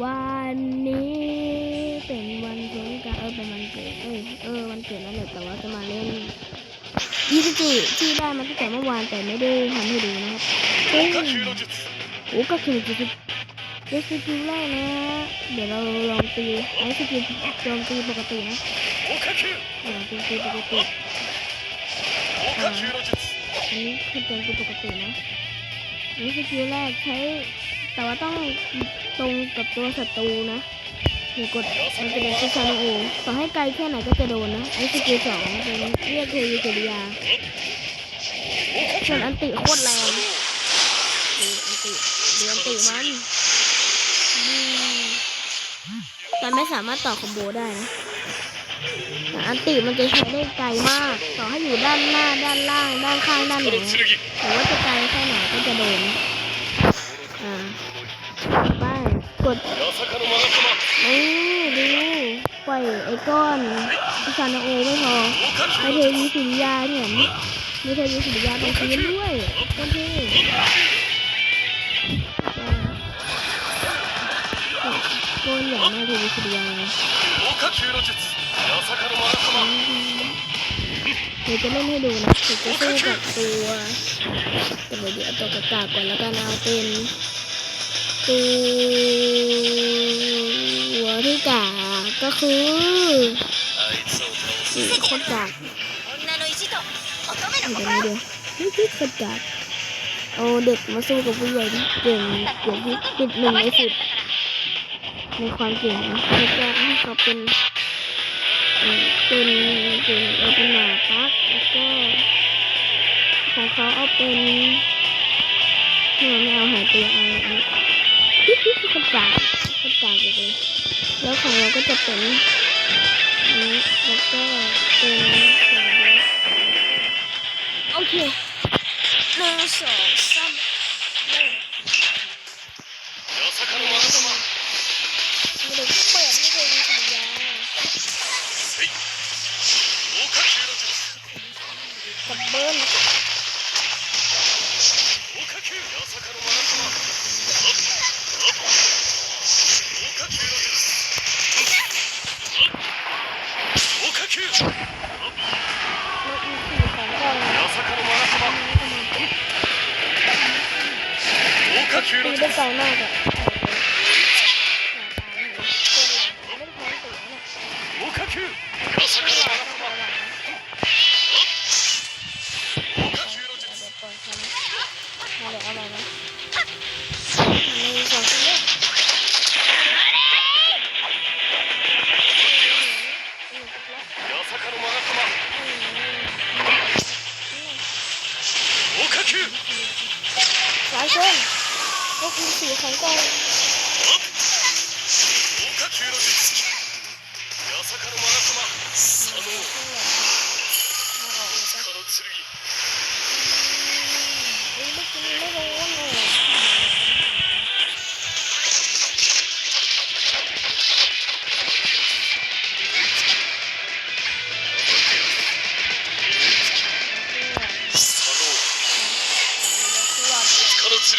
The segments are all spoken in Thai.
วันนี้เป็นวันสงกรานต์เออเป็นวันเกิดเออเออวันเกิดนั่นแหละแต่ว่าจะมาเล่นยี่สิบจีที่ได้มาตั้งแต่เมื่อวานแต่ไม่ได้ทำให้ดูนะครับเฮ้โอ้ก็คือจะเลสกิลแรกนะเดี๋ยวเราลองตีไอ้สกิลลองตีปกตินะลองตีปกติอันนี้คือเป็นปกตินะยี่สกิลแรกใช้แต่ว่าต้อง ตรงกับตัวศัตรูนะหรือกดไอนจเโดนที่ซานโอต่อให้ไกลแค่ไหนก็จะโดนนะไอ้สกิลสองเป็นเรียกเทวิเจริยาส่วนอันติโคตรแรงอันติเดือนติมันแต่ไม่สามารถต่อคอมโบได้นะอันติมันจะใช้ได้ไกลมาก ต่อให้อยู่ด้านหน้า ด้านล่าง ด้านข้าง ด้านหลังหรือว่าจะไกลแค่ไหนก็จะโดน อ่าบ้า กดโอ้ดูปล่อยไอ้ก้อนพิซานาโอไม่พอไอเทวีสุริยาเนี่ยไม่ใช่วีสุริยาเป็นพื้ด้วยต้นเท่ก้อนใหญ่มากเลยสุริยาเดี๋ยวจะเล่นให้ดูนะถึงจะสู้กับตัวแต่เดี๋ยวเอาตัวกระกาก่อนแล้วก็นเอาเต็น ตัวที่กาก็คือคนจากเดี๋ยวเดี๋ยวนี่คือคนจากเอาเด็กมาสู้กับผู้ใหญ่เก่งเก่งที่ติดหนึ่งในสิบในความเก่งนะแล้วกให้เขาเป็นเป็นเป็นเอาเป็นหมาปักแล้วก็ของเขาเอาเป็นเมื่อไม่เอาหายไปเอา ที่กระดาษาระดาษอยู่เลยแล้วของเราก็จะเป็นนี้แล้วก็เป็นโอเคหนึ่งสองสามหนึ่งไม่ได้เปิดไม่ได้สัญญากับเบิ้ล 火球 ตี の ไ เป็นสีของกอง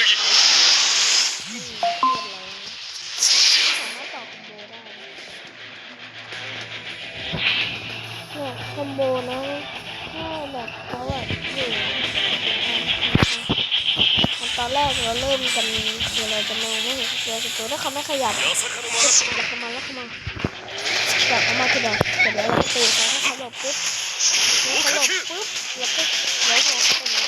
剣 แรกเราเริ่มกันเดี๋เราจะมองไม่เห็นตัวตัวถ้าเขาไม่ขยับจะเข้ามาแล้วเข้ามาจับเข้ามาทีเดียวเดี๋ยวเราตีเขาถ้าเขาหลบปุ๊บเขาหลบปุ๊บแล้วก็แล้วเขาเป็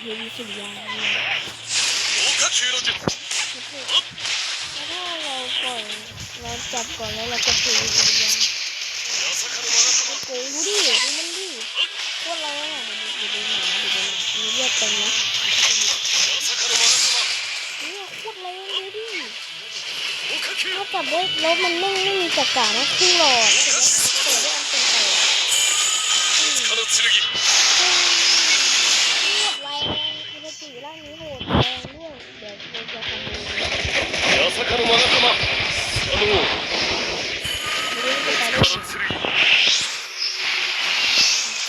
เทวีสุริยาถ้าเราปล่อยเราจับก่อนแล้วเราจะเทวีสุริยาโอ้โหดูดิดูมันดิโคตรแรงอ่อยู่ในหมายู่ในหมามีเลือดเต็มนะเนี่ยโคตรแรงดูดิถ้าจับได้แล้วมันไม่ไม่มีจักรนะคือหลอดแต่ว่าแต่ได้อันเป็นไปอะ ก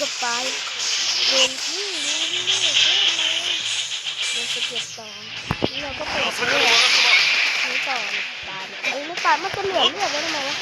็ไปโดนที่นี่นี่มันจะเก็บสอแล้วก็เปิดเลืนี่ต่อปลาเอ้ยไม่ตาามันจะเหลือเลือดไว้ทำมวะ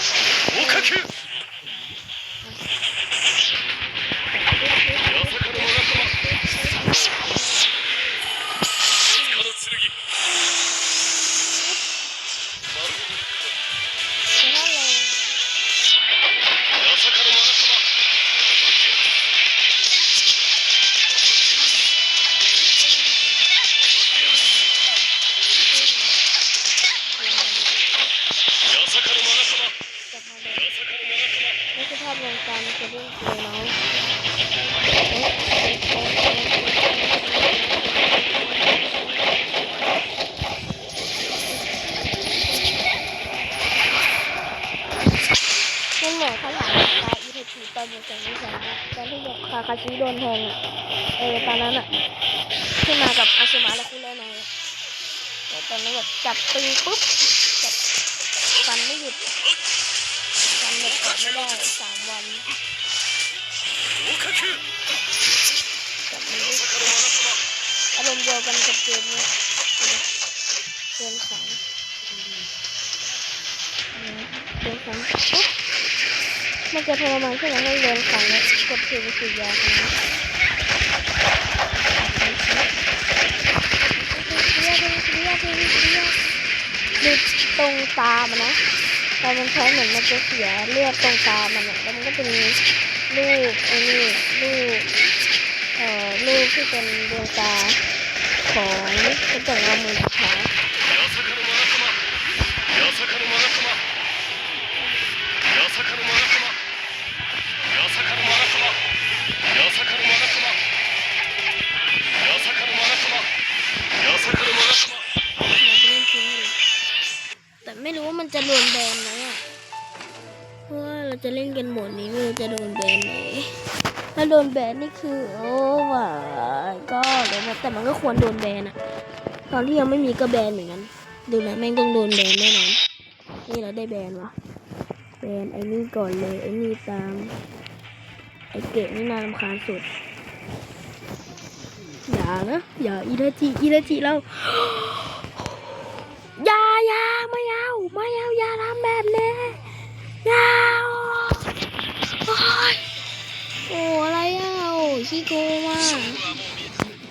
นั่นแหละขาถามว่าอีทีตอนอยู่แสงที่แสงตอนที่ยกบคาคาชิโดนแทงเออตอนนั้นอะที่มากับอาซูมาและคุเรนายแต่ตอนนั้นแบบจับตีปุ๊บจับฟันไม่หยุดฟันแบบออกไม่ได้สามวันจับมืออารมณ์เดียวกันกับเกมนี้เกมของเกมของปุ๊บ มันจะทรมานขึ้นแล้วให้เดินขังแล้วกดถือสียาคนนี้ดูตรงตามันนะตอนมันใช้เหมือนมันจะเสียเลือดตรงตามันอะแล้วมันก็จะมีลูกไอ้นี่ลูกเอ่อลูกที่เป็นดวงตาของกระจกเงามือขาว まさかのマナ様まさかのマナ様まさかのマナ มันจะโดนแบนไหมอะเพราะว่าเราจะเล่นกันหมดนี้ไม่รู้จะโดนแบนไหมถ้าโดนแบนนี่คือโอ้ว่ะก็เดี๋ยวนะแต่มันก็ควรโดนแบนอะตอนที่ยังไม่มีก็แบนเหมือนกันดูนะแม่งต้องโดนแบนแน่นอนนี่เราได้แบนวะแบนไอ้นี่ก่อนเลยไอ้นี่ตามไอ้เกะนี่น่ารำคาญสุดอย่านะอย่าอีเทจิอีเทจิเรา ขี้โกงอะ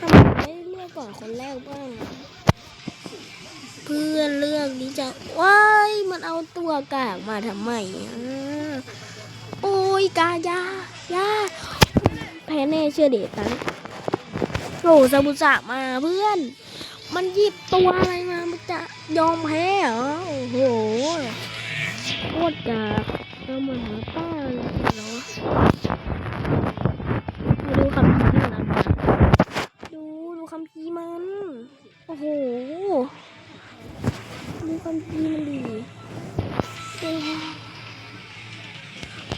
ทำไมไม่เลือกก่อนคนแรกบ้าง เพื่อนเลือกนี้จะว้ายมันเอาตัวกากมาทำไมอโอ้ยกายายาแพ้แน่เชื่อเด็ดตันโอ้ซาบุสะมาเพื่อน มันหยิบตัวอะไรมามันจะยอมแพ้เหรอ โอ้โหโคตรจะเรามือนหาป้า ความดีมันดี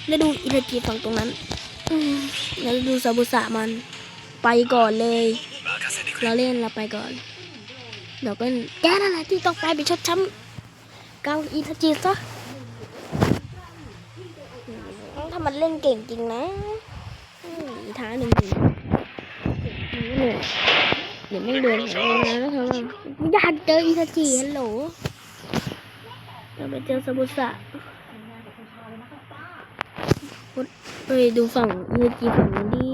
แล้วดูอิตาจีฝั่งตรงนั้นแล้วดูซาบุสะมัน ไปก่อนเลย เราเล่นเราไปก่อน เดี๋ยวเป็นแกนั่นแหละที่ต้องไปไปชดช้ำเกาอิตาจีซะถ้ามันเล่นเก่งจริงนะอีท้าหนึ่งหนึ่งเดี๋ยวไม่เดินเองนะแล้วเธออยากเจออิตาจีฮัลโหล เราไปเจอซาบุสะไปดูฝั่งอีทาจิฝั่งนู้ดิ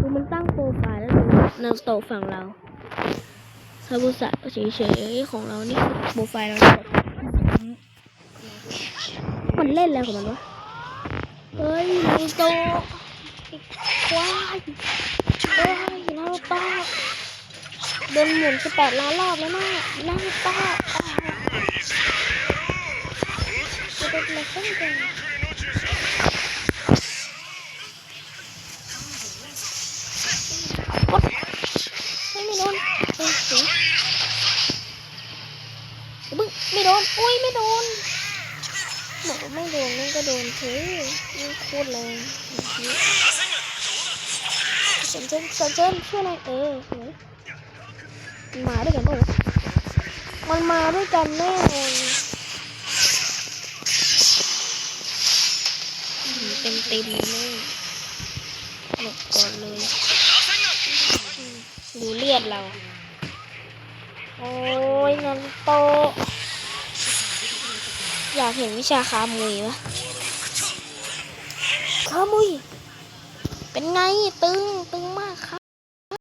ดูมันตั้งโปรไฟล์แล้วดูนาโตฝั่งเราซาบุสะเฉยๆของเรานี่โปรไฟล์เรามันเล่นอะไรของมันวะ เฮ้ยนารูโตะว้ายเฮ้ยนารูโตะเดินหมุนสิบแปดล้านรอบแล้วนะนารูโต Toplasam da. Ôi, mày đôn. Ôi, chú. Bưng, mày đôn. Ôi, mày đôn. Bộ mày đồn nên có đồn thế. Nhưng khôn là... Sẵn chân, sẵn chân, chưa này. Ừ, đấy. Mà đây cả bộ. Mà mà đây cả nè. เชิญช่วยหน่อยเออสวยมันเต็มเลยหลบก่อนเลยดูเลือดเรา โอ้ยนันโต อยากเห็นวิชาคามุยวะคามุย เป็นไงตึงตึงมากคา